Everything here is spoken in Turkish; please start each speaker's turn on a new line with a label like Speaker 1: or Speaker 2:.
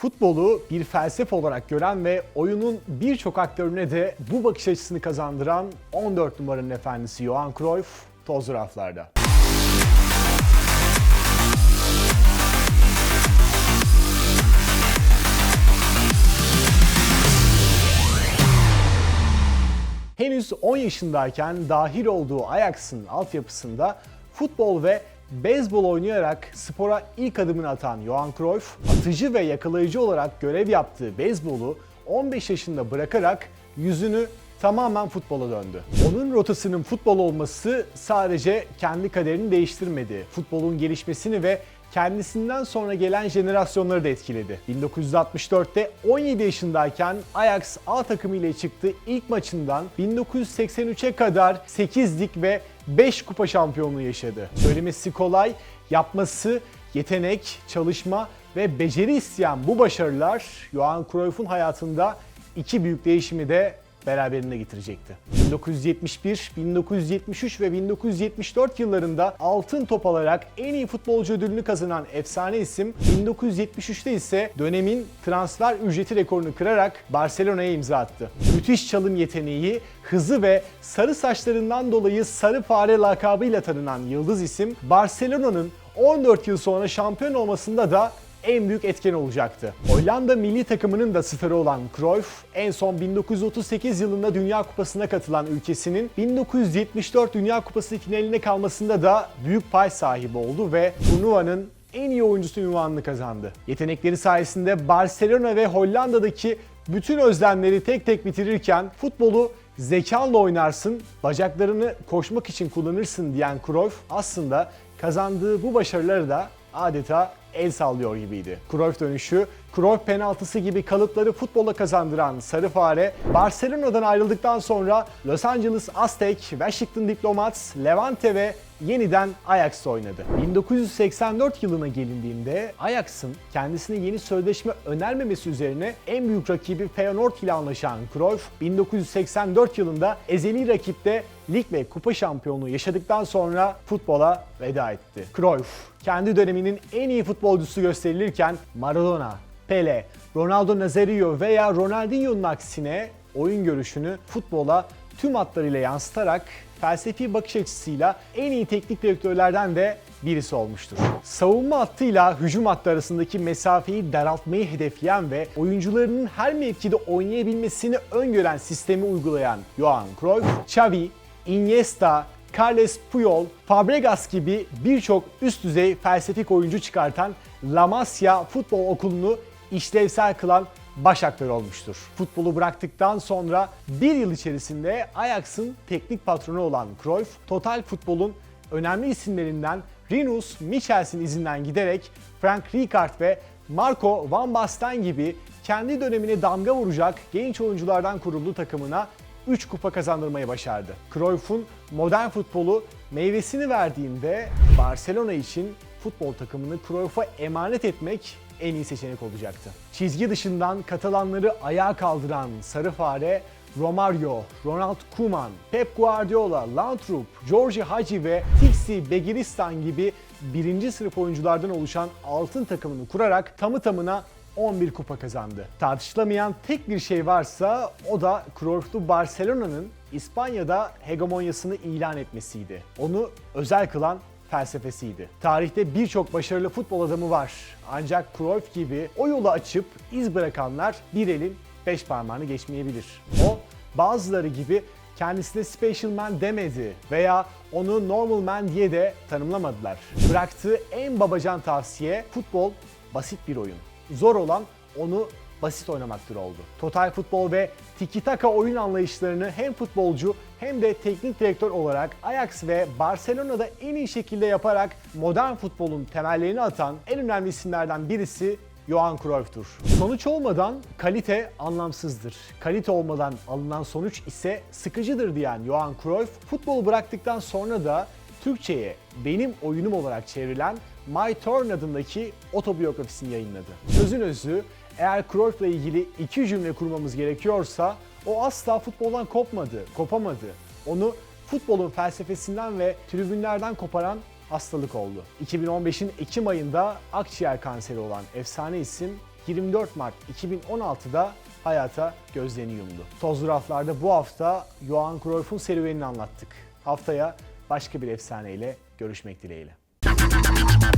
Speaker 1: Futbolu bir felsefe olarak gören ve oyunun birçok aktörüne de bu bakış açısını kazandıran 14 numaranın efendisi Johan Cruyff tozlu raflarda. Henüz 10 yaşındayken dahil olduğu Ajax'ın altyapısında futbol ve beyzbol oynayarak spora ilk adımını atan Johan Cruyff, atıcı ve yakalayıcı olarak görev yaptığı beyzbolu 15 yaşında bırakarak yüzünü tamamen futbola döndü. Onun rotasının futbol olması sadece kendi kaderini değiştirmedi. Futbolun gelişmesini ve kendisinden sonra gelen jenerasyonları da etkiledi. 1964'te 17 yaşındayken Ajax A takımı ile çıktığı ilk maçından 1983'e kadar 8 lig ve 5 kupa şampiyonluğu yaşadı. Söylemesi kolay, yapması yetenek, çalışma ve beceri isteyen bu başarılar Johan Cruyff'un hayatında iki büyük değişimi de beraberinde getirecekti. 1971, 1973 ve 1974 yıllarında altın top alarak en iyi futbolcu ödülünü kazanan efsane isim 1973'te ise dönemin transfer ücreti rekorunu kırarak Barcelona'ya imza attı. Müthiş çalım yeteneği, hızı ve sarı saçlarından dolayı sarı fare lakabıyla tanınan yıldız isim Barcelona'nın 14 yıl sonra şampiyon olmasında da en büyük etken olacaktı. Hollanda milli takımının da sıfırı olan Cruyff, en son 1938 yılında Dünya Kupası'na katılan ülkesinin 1974 Dünya Kupası finaline kalmasında da büyük pay sahibi oldu ve turnuvanın en iyi oyuncusu ünvanını kazandı. Yetenekleri sayesinde Barcelona ve Hollanda'daki bütün özlemleri tek tek bitirirken futbolu zekanla oynarsın, bacaklarını koşmak için kullanırsın diyen Cruyff aslında kazandığı bu başarıları da adeta el sallıyor gibiydi. Cruyff dönüşü, Cruyff penaltısı gibi kalıpları futbola kazandıran Sarı Fare, Barcelona'dan ayrıldıktan sonra Los Angeles Aztec, Washington Diplomats, Levante ve yeniden Ajax'ta oynadı. 1984 yılına gelindiğinde Ajax'ın kendisine yeni sözleşme önermemesi üzerine en büyük rakibi Feyenoord ile anlaşan Cruyff, 1984 yılında ezeli rakipte lig ve kupa şampiyonluğu yaşadıktan sonra futbola veda etti. Cruyff, kendi döneminin en iyi futbolcusu gösterilirken Maradona, Pele, Ronaldo Nazario veya Ronaldinho'nun aksine oyun görüşünü futbola tüm hatlarıyla yansıtarak felsefi bakış açısıyla en iyi teknik direktörlerden de birisi olmuştur. Savunma hattıyla hücum hattı arasındaki mesafeyi daraltmayı hedefleyen ve oyuncularının her mevkide oynayabilmesini öngören sistemi uygulayan Johan Cruyff, Xavi, Iniesta, Carles Puyol, Fabregas gibi birçok üst düzey felsefik oyuncu çıkartan La Masia Futbol Okulu'nu işlevsel kılan baş aktör olmuştur. Futbolu bıraktıktan sonra bir yıl içerisinde Ajax'ın teknik patronu olan Cruyff, Total Futbol'un önemli isimlerinden Rinus Michels'in izinden giderek Frank Rijkaard ve Marco van Basten gibi kendi dönemine damga vuracak genç oyunculardan kurulduğu takımına 3 kupa kazandırmayı başardı. Cruyff'un modern futbolu meyvesini verdiğinde Barcelona için futbol takımını Cruyff'a emanet etmek en iyi seçenek olacaktı. Çizgi dışından Katalanları ayağa kaldıran Sarı Fare, Romario, Ronald Koeman, Pep Guardiola, Laudrup, George Hagi ve Tixi Begiristan gibi birinci sınıf oyunculardan oluşan altın takımını kurarak tamı tamına 11 kupa kazandı. Tartışılamayan tek bir şey varsa o da Cruyff'lu Barcelona'nın İspanya'da hegemonyasını ilan etmesiydi. Onu özel kılan felsefesiydi. Tarihte birçok başarılı futbol adamı var. Ancak Cruyff gibi o yolu açıp iz bırakanlar bir elin beş parmağını geçmeyebilir. O bazıları gibi kendisine special man demedi veya onu normal man diye de tanımlamadılar. Bıraktığı en babacan tavsiye futbol basit bir oyun. Zor olan onu basit oynamaktır oldu. Total futbol ve tiki taka oyun anlayışlarını hem futbolcu hem de teknik direktör olarak Ajax ve Barcelona'da en iyi şekilde yaparak modern futbolun temellerini atan en önemli isimlerden birisi Johan Cruyff'tur. Sonuç olmadan kalite anlamsızdır. Kalite olmadan alınan sonuç ise sıkıcıdır diyen Johan Cruyff, futbolu bıraktıktan sonra da Türkçe'ye benim oyunum olarak çevrilen My Turn adındaki otobiyografisini yayınladı. Sözün özü, eğer Cruyff'la ilgili iki cümle kurmamız gerekiyorsa o asla futboldan kopmadı, kopamadı. Onu futbolun felsefesinden ve tribünlerden koparan hastalık oldu. 2015'in Ekim ayında akciğer kanseri olan efsane isim 24 Mart 2016'da hayata gözlerini yumdu. Tozlu raflarda bu hafta Johan Cruyff'un serüvenini anlattık. Haftaya başka bir efsaneyle görüşmek dileğiyle. ごめんね。